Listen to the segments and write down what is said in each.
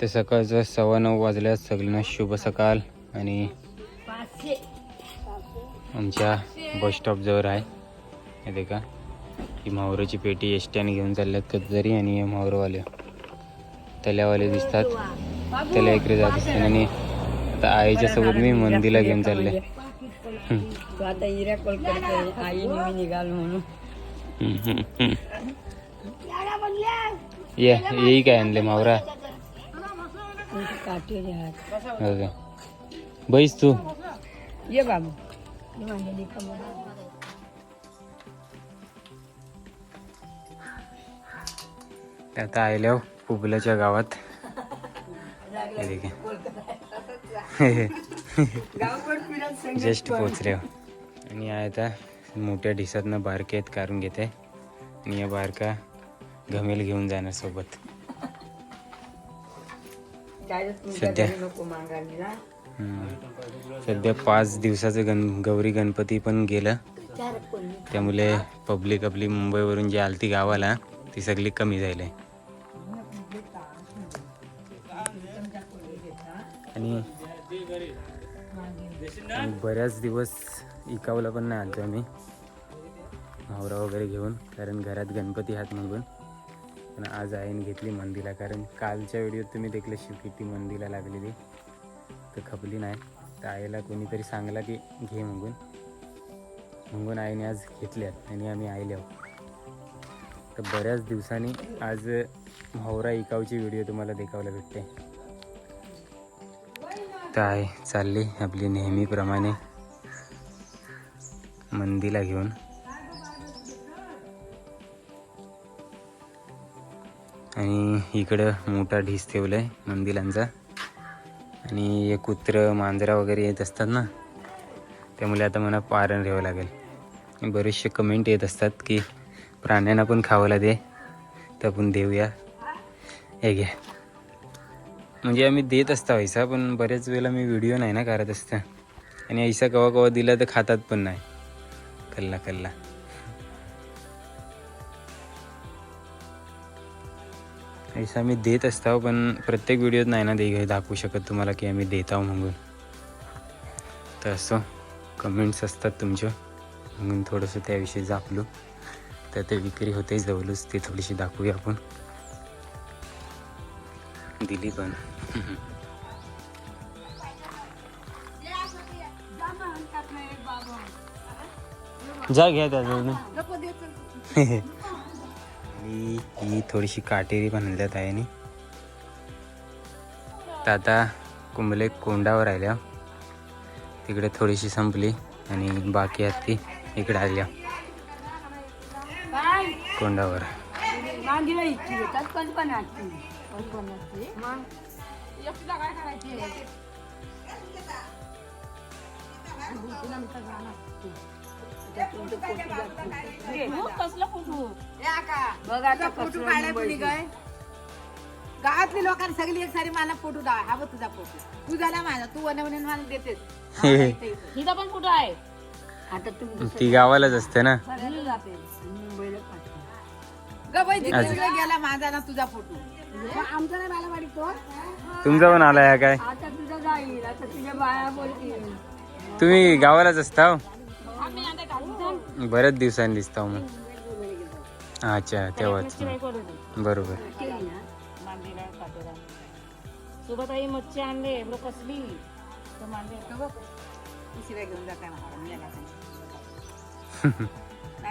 तर सकाळचं सव्वा नऊ वाजल्यात. सगळ्यांना शुभ सकाळ. आणि आमच्या बस स्टॉपजवळ आहे. हे देखा ही माहुराची पेटी एस टीने घेऊन चालल्यात कधीतरी आणि हे माहुरवाले तल्यावाले दिसतात. त्याला इकडे जात असतात आणि आता आईच्या सोबत मी मंदीला घेऊन चालले. तू आता हिऱ्या कॉल करते आई मी निघाल म्हणून. ये येई काय आणले मावरा? काटेरी हात हो का? बैस तू. ये बाबू. ये माझ्या आता आयल्या गावात. हे. जस्ट पोचले आणि आता मोठ्या ढिसातनं बारके आहेत काढून घेते. आणि या बारका घमेल घेऊन जाणार सोबत. सध्या. सध्या पाच दिवसाचं गण गौरी गणपती पण गेलं. त्यामुळे पब्लिक आपली मुंबईवरून जी आलती गावाला ती सगळी कमी झाली. आणि बऱ्याच दिवस इकावला पण नाही आलतो आम्ही. मावरा वगैरे घेऊन कारण घरात गणपती हात मागून. पण आज आईने घेतली मंदीला कारण कालच्या व्हिडिओत तुम्ही देखले शिव किती मंदीला लागलेली. तर खपली नाही. तर आईला कोणीतरी सांगला की घे म्हणून. म्हणून आईने आज घेतल्यात आणि आम्ही आईले आहोत. तर बऱ्याच दिवसांनी आज मावरा इकावची व्हिडिओ तुम्हाला देखावला भेटते. तर आहे चालली आपली नेहमीप्रमाणे मंदीला घेऊन. आणि इकडं मोठा ढीस आहे मंदिरांचा. आणि हे कुत्रं मांजरा वगैरे येत असतात ना त्यामुळे आता मला पारण ठेवावं लागेल. बरेचसे कमेंट येत असतात की प्राण्यांना पण खावायला दे तर आपण देऊया. हे घ्या. म्हणजे आम्ही देत असता ऐसा पण बऱ्याच वेळेला मी व्हिडिओ नाही ना करत असता. आणि ऐसा कवा कवा दिला तर खातात पण नाही. कल्ला कल्ला. ऐसा आम्ही देत असतो पण प्रत्येक व्हिडिओत नाही ना दे दाखवू शकत तुम्हाला की आम्ही देत आहो म्हणून. तर असं कमेंट्स असतात तुमच्या. म्हणून थोडंसं त्याविषयी जापलो. तर ते विक्री होते जवळच ते थोडीशी दाखवूया आपण. दिली पण. जा घ्या त्याजवळून. ही ही थोडीशी काटेरी पण आणल्यात आहे आणि तर आता कुंबले कोंडावर आल्या. तिकडे थोडीशी संपली आणि बाकी आहेत ती इकडे आल्या. कोंडावर. बघ आता फोटो काढाय कोणी. काय गावातली लोकांनी सगळी एक सारी मला फोटो दाव हा बघ तुझा फोटो. तू झाला माझा तू बनवून मला देतेस. हिचा पण कुठं आहे? आता तुम्ही ती गावालाच असते ना? मुंबईला तिकडे गेला माझा ना तुझा फोटो. आमचा नाही मला वाटत तो. तुमचा पण आलाय हा काय? आता तुझं जाईल. आता तुझ्या बाया बोलतील. तुम्ही गावालाच असता हो? बऱ्याच दिवसांनी दिसता हो मग. अच्छा तेव्हाच बरोबर. मांडीला काटेरा सोबत आई मच्छी आणले लोक कसली? तर मांडे शिवाय घेऊन जाताय मला मी याला नाही.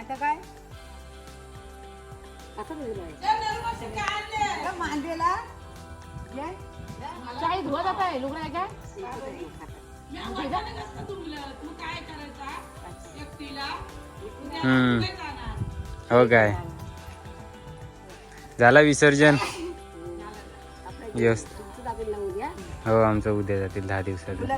तर काय? घे. चाळी धुवा जात आहे लुगडा काय? हम्म. हो काय? झाला विसर्जन? यस हो आमचं उद्या जातील दहा दिवसात ना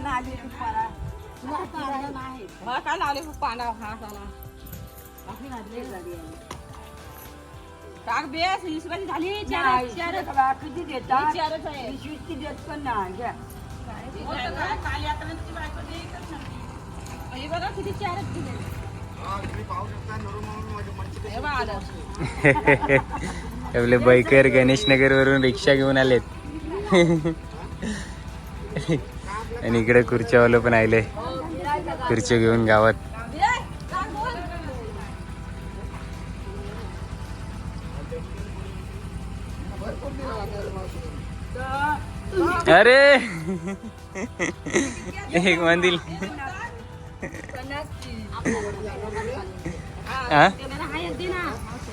टाक बेस झाली चार चार बघा, किती देतात. चारच आहे. वीस ती देत पण नाही घ्या. काली तुझी बायको. हे बघा किती चारच दिले. आपले बैकर गणेश नगर वरून रिक्षा घेऊन आलेत. आणि इकडे खुर्च्यावालं पण आले. खुर्च्या घेऊन गावात. अरे! एक मंदिर. हा?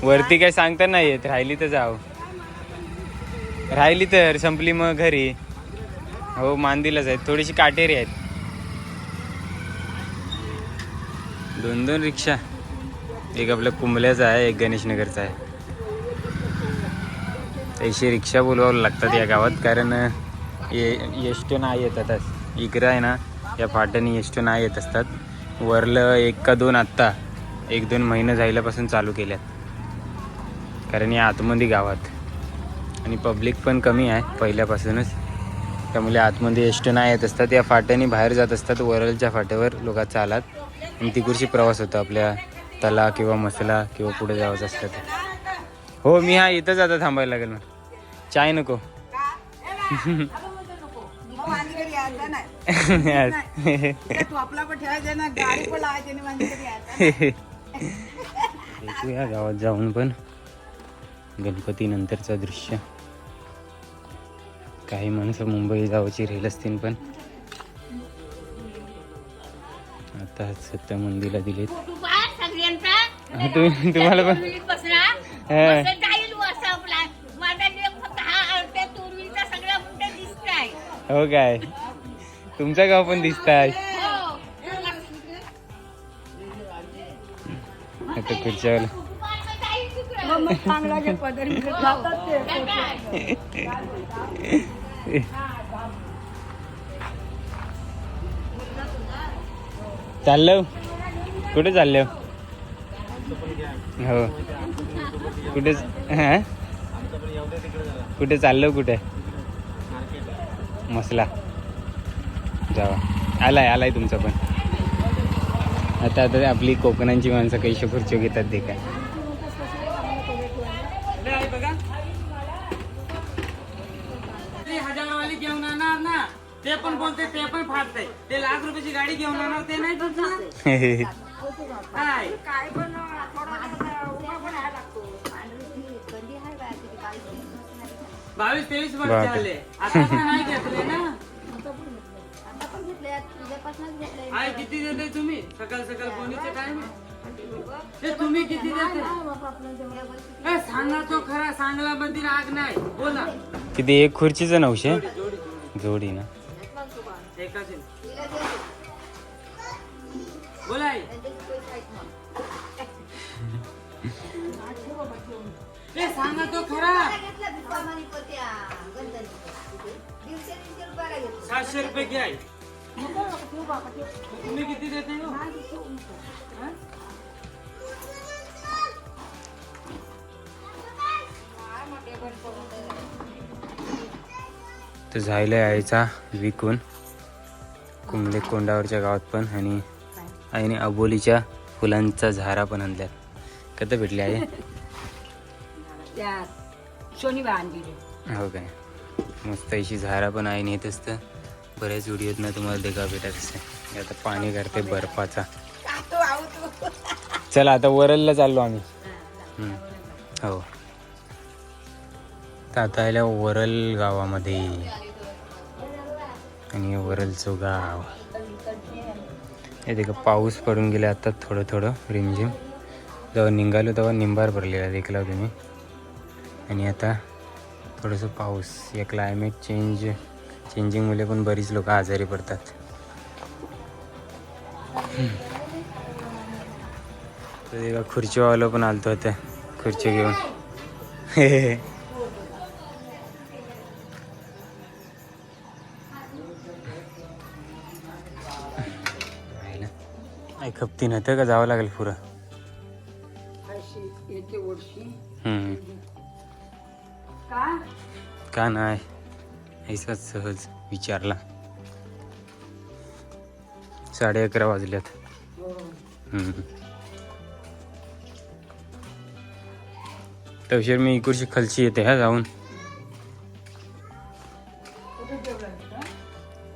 वरती काय सांगता नाही येत राहिली तर जाऊ. राहिली तर संपली मग घरी. हो मांदीलाच आहेत थोडीशी काटेरी आहेत. दोन दोन रिक्षा. एक आपल्या कुंबल्याचा आहे एक गणेशनगरचा आहे. तशी रिक्षा बोलवावं लागतात या गावात कारण ये एस टी नाही येत आता. इकडं आहे ना या फाट्याने एस टी नाही येत असतात. वरलं एक का दोन आत्ता. एक दोन महिने झाल्यापासून चालू केल्यात. कारण या आतमध्ये गावात. आणि पब्लिक पण कमी आहे पहिल्यापासूनच. त्यामुळे आतमध्ये एस टी नाही येत असतात. या फाट्याने बाहेर जात असतात. वरलच्या फाट्यावर लोक चालत आणि तिकडची प्रवास होतो. आपल्या तला किंवा मसला किंवा पुढे जायचं असतं तर. हो मी हा इथंच आता थांबायला लागेल मग चाय नको. मग भेटूया गावात जाऊन पण. गणपती नंतरचं दृश्य. काही माणसं मुंबई जावची रेल असतील पण. आता सत्य मंदिरला दिलेत तुम्ही तुम्हाला पण. हो. काय? तुमचं गाव पण दिसत आहे आता खुर्च्यावर चाललो. कुठे चाललो? हो. कुठे कुठे चाललो कुठे? मसला. जावा. आलाय आलाय तुमचा पण. आता आता आपली कोकणांची माणसं कैशो खुर्ची घेतात ते काय. हजारवाली घेऊन ना ते पण बोलते ते पण फाडते. ते लाख रुपयाची गाडी घेऊन येणार ते नाही तुझं काय? बावीस तेवीस वर्ष. झाले. आता पण नाही घेतले. काय किती देते तुम्ही? सकाळ सकाळ कोणीचे टाइम ते तुम्ही किती देते ए, सांगा तो खरा सांगला मध्ये आग नाही. बोला. किती एक खुर्चीचं नऊशे? जोडी ना. एकाचे. बोला आई. ए सांगा तो खरा. सातशे रुपये घ्या आई. तुम्ही किती देते? तर झायला यायचा विकून. कुंबले कोंडावरच्या गावात पण आणि आईने अबोलीच्या फुलांचा झारा पण आणल्यात. कधी भेटले आहे हो काय. मस्त अशी झारा पण आईने येत असतं बऱ्याच व्हिडिओत ना तुम्हाला देखा भेटायचं आता पाणी करते बर्फाचा. चला आता वरलला चाललो आम्ही. हो. आता आल्या वरल गावामध्ये. आणि वरलचं गाव. हे देखा पाऊस पडून गेला आता थोडं थोडं रिमझिम. जेव्हा निघालो तेव्हा निंबार भरलेला देखला तुम्ही आणि आता थोडंसं पाऊस. या क्लायमेट चेंज चेंजिंगमुळे पण बरीच लोक आजारी पडतात. खुर्चीवालं पण आलतो होत्या खुर्ची घेऊन. खपती नव्हतं का? जावं लागेल पुरं. का नाही? ऐसाच सहज विचारला. साडे अकरा वाजल्यात. तवशेर मी इकडची खालची येते हा जाऊन.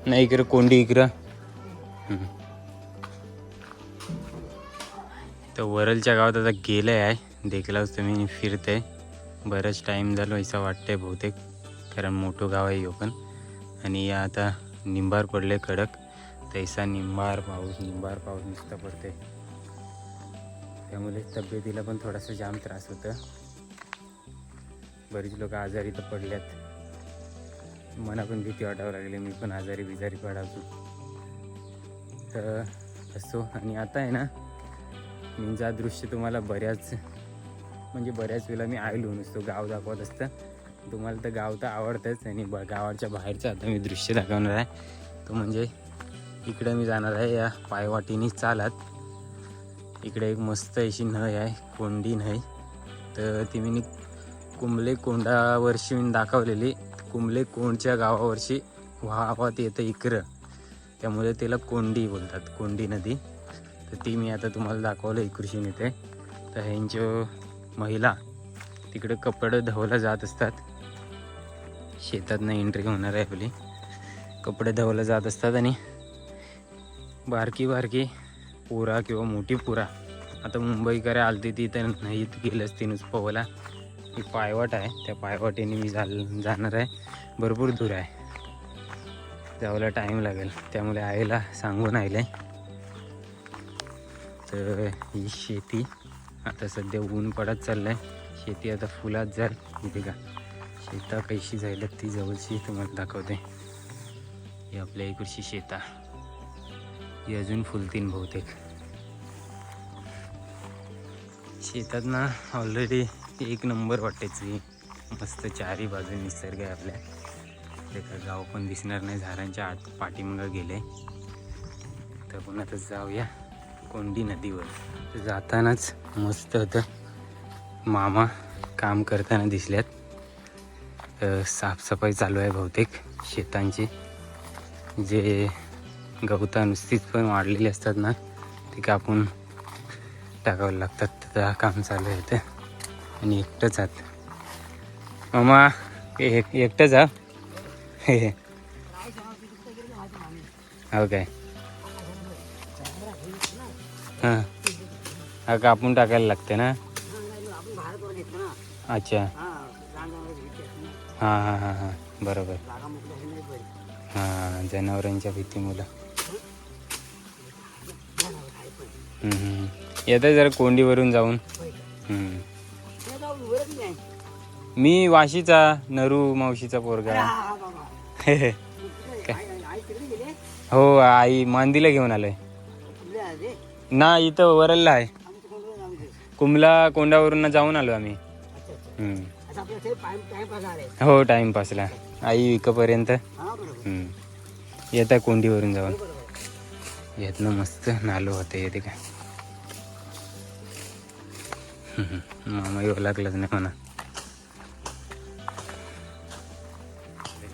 नाही इकडं कोंडी इकडं. तर वरलच्या गावात आता गेलं आहे देखलाच तुम्ही फिरते बराच टाईम झालो असं वाटतंय बहुतेक. कारण मोठं गाव आहे हो पण. आणि या आता निंबार पडले कडक. तैसा निंबार पाऊस निंबार पाऊस नुसतं पडते त्यामुळे तब्येतीला पण थोडासा जाम त्रास होतं. बरीच लोक आजारी तर पडल्यात. मला पण भीती वाटावं लागली. मी पण आजारी बिजारी पडावतो तर असो. आणि आता आहे ना मी जा दृश्य तुम्हाला बऱ्याच म्हणजे बऱ्याच वेळेला मी आयलो नुसतो. गाव दाखवत असतं. तुम्हाला तर गाव तर आवडतंच आणि ब गावाच्या बाहेरचं आता मी दृश्य दाखवणार आहे. तो म्हणजे इकडे मी जाणार आहे या पायवाटीने चालत. इकडे एक मस्त अशी नय आहे कोंडी नय तर ती मी कुंबले कोंडावरशी मी दाखवलेली. कुंबले कोंडच्या गावावरशी वाहवात येतं इकडं. त्यामुळे त्याला कोंडी बोलतात कोंडी नदी. तर ती मी आता तुम्हाला दाखवलं इकृषीने ते. तर ह्यांच्या महिला तिकडे कपडे धवलं जात असतात. शेतातनं एंट्री होणार आहे आपली. कपडे धुवायला जात असतात आणि बारकी बारकी पुरा किंवा मोठी पुरा. आता मुंबईकडे आलती ती तर नाही गेलंच ती पवला पोहायला ही पायवाट आहे त्या पायवाटेने मी झाल जाणार आहे. भरपूर दूर आहे. जावला टाईम लागेल. त्यामुळे आईला सांगून आहे तर ही शेती आता सध्या ऊन पडत चाललं आहे शेती आता फुलात जाईल. इथे का? शेता कशी जायला ती जवळची तुम्हाला दाखवते. ही आपल्या इकडची शेता. ही अजून फुलतीन बहुतेक. शेतात ना ऑलरेडी एक नंबर वाटायची मस्त चारी बाजू निसर्ग आहे आपल्या. ते गाव पण दिसणार नाही झाडांच्या आत पाठीमागं गेले. तर पुन्हा आता जाऊया कोंडी नदीवर. जातानाच मस्त होतं मामा काम करताना दिसल्यात. साफसफाई चालू आहे बहुतेक शेतांची. जे गवता नुसतीच पण वाढलेली असतात ना ते कापून टाकावं लागतात. तर काम चालू आहे ते आणि एकटंच आहात. मामा एक एकटंच हा हे. हो काय? हां. हा कापून टाकायला लागते ना? अच्छा. हां हां हां हां. बरोबर. हां जनावरांच्या भीती मुलं हम्म. येतं जरा कोंडीवरून जाऊन. मी वाशीचा नरू मावशीचा पोरगा. हो आई मांदीला घेऊन आलोय. ना इथं वरलला आहे. कुंभला कोंडावरून जाऊन आलो आम्ही. हम्म. हो टाइमपासला आई विकपर्यंत? येता कोंडीवरून जाऊन. येतनं मस्त. नालो होते येते काय? मामा येऊ लागलाच नाही म्हणा.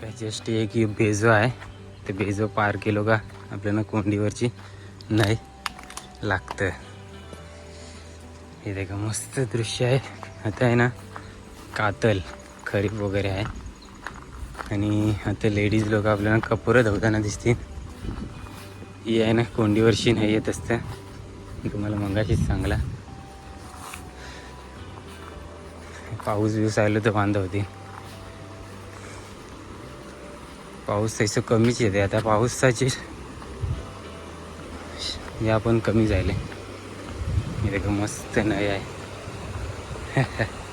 काय जस्ट एक बेजो आहे. ते बेजो पार केलो का आपल्याला कोंडीवरची नाही लागतं. हे देखा मस्त दृश्य आहे. आता आहे ना कातल खरीप वगैरे आहे. आणि आता लेडीज लोक आपल्याला कपडे धवताना दिसतील. ही आहे ना कोंडीवरशी नाही येत असतं. मी तुम्हाला मंगाशीच चांगला पाऊस बिऊस आलो तर बांध होती पाऊस तसं कमीच येते आता पाऊसाचे या पण कमी झाले. इथे मस्त नाही आहे.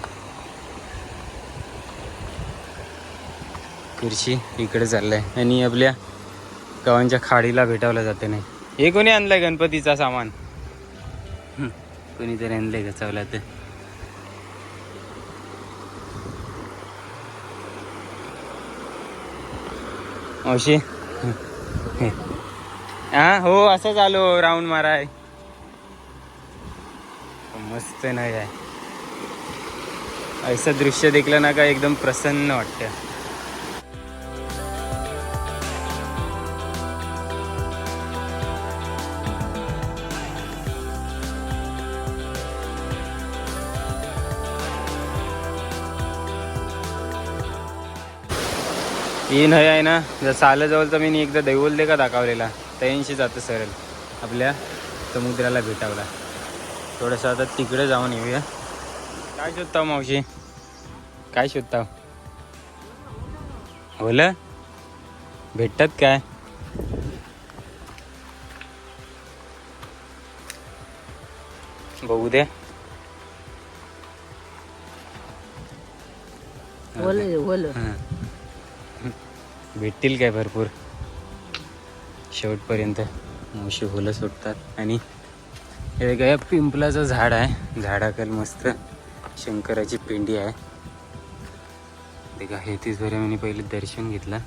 मिरची इकडे चाललाय. आणि आपल्या गावांच्या खाडीला भेटावलं जाते नाही. हे कोणी आणलंय गणपतीचा सामान? कोणीतरी आणलंय गचावला ते अशी हा हो. असंच आलो राऊंड माराय. मस्त नाही आहे. असं दृश्य देखलं ना का एकदम प्रसन्न वाटतं. ही नय आहे ना? जर सालाजवळचा मी एकदा दैवल दे का दाखवलेला? तयांशी जातं सरळ. आपल्या समुद्राला भेटावला. थोडंसं आता तिकडे जाऊन येऊया. काय शोधता मावशी? काय शोधता होलं भेटतात काय? बघू दे. हां. भेटतील काय भरपूर. शेवटपर्यंत मावशी होलं सुटतात. आणि हे काय पिंपलाचं झाड आहे. झाडाखाल मस्त शंकराची पिंडी आहे. ते का हे तीच मी पहिले दर्शन घेतलं.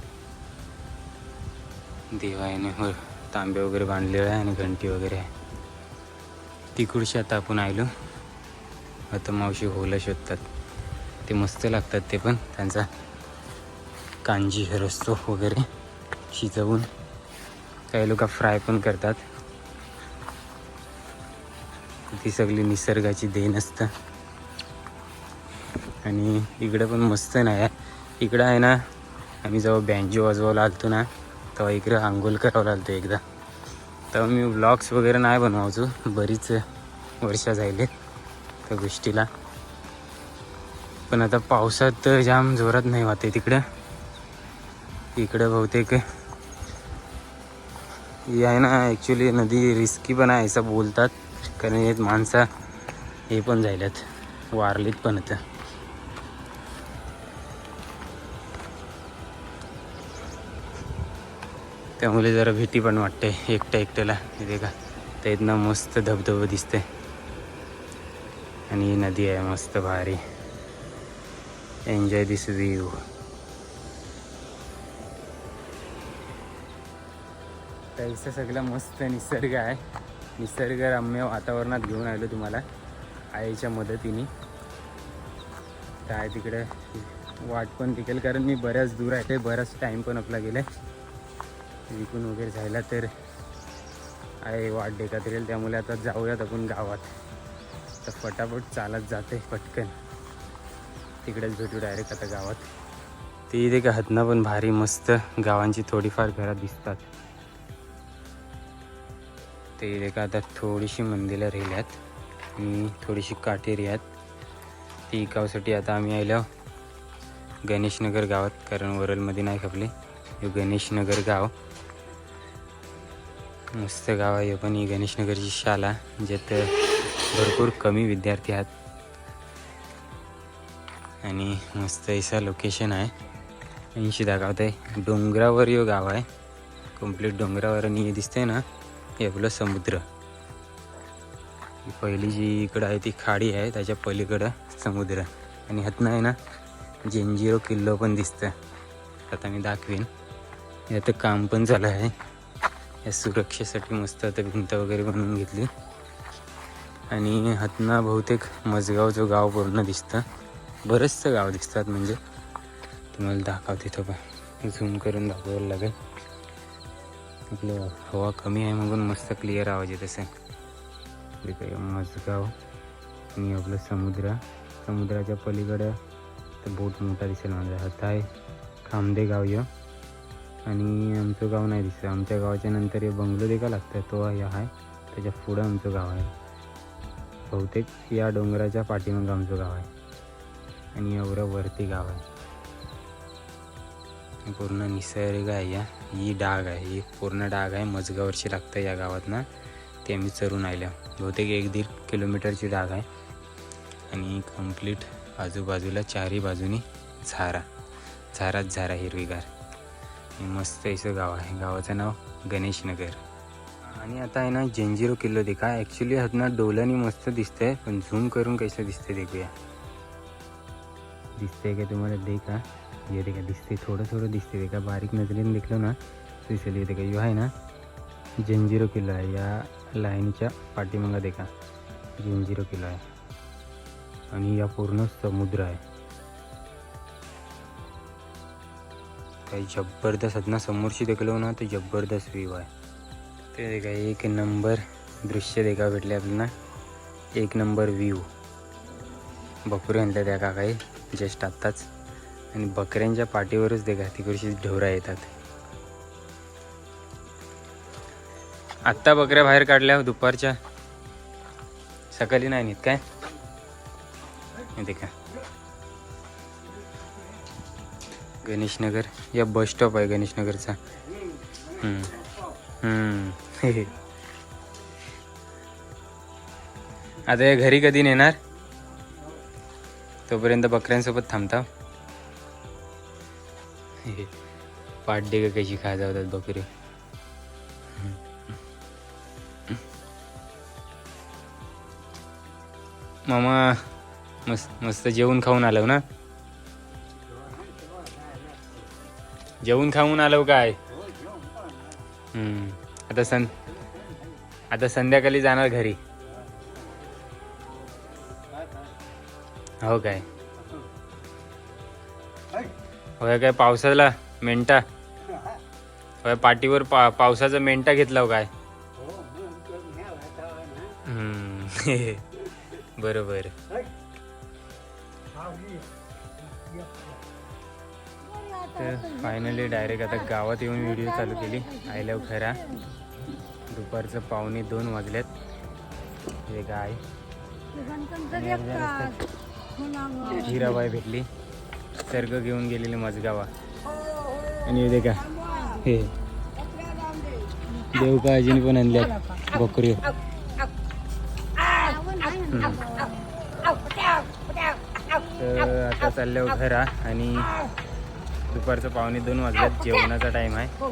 देवायने हो तांबे वगैरे बांधलेलं आहे आणि घंटी वगैरे आहे. तिकडशी आता आपण आलो आता मावशी होलं शोधतात. ते मस्त लागतात ते पण. त्यांचा कांजी रस्तो वगैरे शिजवून काही लोक फ्राय पण करतात. ती सगळी निसर्गाची देण असतं. आणि इकडं पण मस्त नाही आहे. इकडं आहे ना आम्ही जेव्हा बँजो वाजवायला आलतो ना तेव्हा इकडं आंघोळ करावं लागतो एकदा. तेव्हा मी ब्लॉग्स वगैरे नाही बनवायचो बरीच वर्ष झाले त्या गोष्टीला. पण आता पावसात जाम जोरात नाही वाहते तिकडं. इकडं बहुतेक ही आहे ना ॲक्च्युली नदी रिस्की पण आहे असं बोलतात. कारण हे माणसं हे पण झाल्यात वारलीत पण आता. त्यामुळे जरा भीती पण वाटते एकट्या एकट्याला. इथे का तर इथनं मस्त धबधबं दिसते आणि ही नदी आहे मस्त भारी. एन्जॉय दिस व्ह्यू तर इथं सगळं मस्त निसर्ग आहे. निसर्गरम्य वातावरणात घेऊन आलो तुम्हाला आईच्या मदतीने. तर आहे तिकडे वाट पण टिकेल कारण मी बऱ्याच दूर आहे ते बराच टाईम पण आपला गेला विकून वगैरे जायला तर आहे वाट डेकात येईल त्यामुळे आता जाऊयात आपण गावात. तर फटाफट चालत जाते पटकन. तिकडेच भेटू डायरेक्ट आता गावात. ते इथे का हदना पण भारी मस्त गावांची थोडीफार घरात दिसतात. ते इथे आता थोडीशी मंदिरं राहिल्यात आणि थोडीशी काटेरी आहेत ती गावसाठी आता आम्ही आलो गणेशनगर गावात कारण वरलमध्ये नाही खपले. हे गणेशनगर गाव. मस्त गाव आहे हे पण ही गणेशनगरची शाळा ज्यात भरपूर कमी विद्यार्थी आहेत. आणि मस्त ऐसा लोकेशन आहे. ऐंशी दाखवत आहे डोंगरावर यो गाव आहे. कंप्लीट डोंगरावर आणि हे दिसतंय ना. हे आपलं समुद्र. ही पहिली जी इकडं आहे ती खाडी आहे त्याच्या पलीकडं समुद्र. आणि ह्यातनं आहे ना जेंजिरो किल्लो पण दिसतं आता मी दाखवीन. यात काम पण झालं आहे. या सुरक्षेसाठी मस्त आता भिंत वगैरे बनवून घेतली. आणि हातनं बहुतेक मजगाव जो गाव पूर्ण दिसतं. बरंचसं गाव दिसतात म्हणजे. तुम्हाला दाखवते तो पण झूम करून दाखवायला लागेल. आपलं हवा कमी आहे म्हणून मस्त क्लिअर आवाज येत असेल. इकडे काय मजगाव आणि आपलं समुद्र. समुद्राच्या पलीकडं तर बोट मोठा दिसेल माझा आता आहे खामदे गाव य. आणि आमचं गाव नाही दिसतं. आमच्या गावाच्या नंतर हे बंगलो देखा लागतं तो हे आहे. त्याच्या पुढं आमचं गाव आहे. बहुतेक या डोंगराच्या पाठीमागं आमचं गाव आहे. आणि एवढं वरती गाव आहे. पूर्ण निसर्ग आहे या. ही डाग आहे ही पूर्ण डाग आहे मजगावरची लागतं या गावातनं. ते आम्ही चरून आल्या बहुतेक एक दीड किलोमीटरची डाग आहे. आणि कंप्लीट आजूबाजूला चारही बाजूनी झारा. झाराच झारा हिरवीगार. आणि मस्त असं गाव आहे. गावाचं नाव गणेशनगर आणि आता आहे ना जेंजिरो किल्लो देखा. ॲक्च्युली ना डोलानी मस्त दिसतंय. पण झूम करून कसं दिसतंय देखूया. दिसतंय का तुम्हाला? देखा. ये देखा दिसते थोडं थोडं दिसते देखा बारीक नजरेने देखलं ना स्पेशली येते का यो आहे ना जंजिरो किलो आहे या लाईनच्या पाठीमागा देखा जंजिरो किलो आहे आणि या पूर्ण समुद्र आहे काही जबरदस्त आहेत ना समोरशी देखलो ना तर जबरदस्त व्ह्यू आहे ते देखा एक नंबर दृश्य देखा भेटले आपल्याला एक नंबर व्ह्यू बपुरे आणलं त्या काकाई जस्ट आत्ताच। आणि बकऱ्यांच्या पाठीवरच देखा तिकडची ढोरा येतात. आत्ता बकऱ्या बाहेर काढल्या हो दुपारच्या. सकाळी नाही नेत काय? ते देखा गणेशनगर या बस स्टॉप आहे गणेशनगरचा. आता या घरी कधी नेणार? तोपर्यंत बकऱ्यांसोबत थांबता हो. पाठ दे कशी खा जातात बकरे मामा मस्त मस्त जेवून खाऊन आलो ना? जेवून खाऊन आलो काय? आता सं आता संध्याकाळी जाणार घरी. हो काय? होय काय पावसाला मेंटा होय पाठीवर पा पावसाचा मेंटा घेतला हो काय. बरोबर. तर फायनली डायरेक्ट आता गावात येऊन व्हिडिओ चालू केली. आय लव खरा. दुपारचं पावणे दोन वाजल्यात हे गाय. हिराबाई भेटली. सर्ग घेऊन गेलेले मजगावा आणि हे का हे. देवकाजीने पण आणल्यात बकरी. तर आता चाललो हो घरा आणि दुपारचं पावणे दोन वाजल्यात. जेवणाचा टाईम आहे.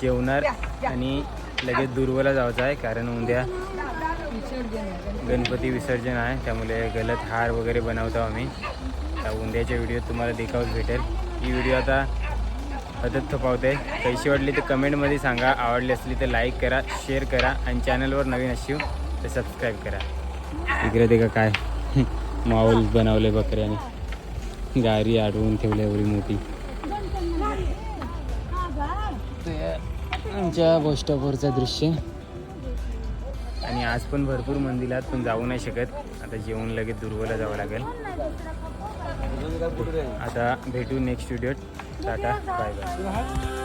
जेवणार आणि लगेच दुर्वला जायचं आहे कारण उद्या गणपती विसर्जन आहे. त्यामुळे गलत हार वगैरे बनवतो आम्ही. त्या उंद्याच्या व्हिडिओ तुम्हाला देखावत भेटेल. ही व्हिडिओ आता हदत थोपावते. कशी वाटली तर कमेंटमध्ये सांगा. आवडली असली तर लाईक करा शेअर करा आणि चॅनलवर नवीन असू तर सबस्क्राईब करा. इकडे ते का काय? माऊल बनवले बकऱ्याने. गाडी अडवून ठेवली एवढी मोठी. ते आमच्या बस स्टॉपवरचं दृश्य. आज पण भरपूर मंदिरात पण जाऊ नाही शकत. आता जेवण लगेच दुर्वला जावं लागेल. आता भेटू नेक्स्ट व्हिडिओत टाटा बाय बाय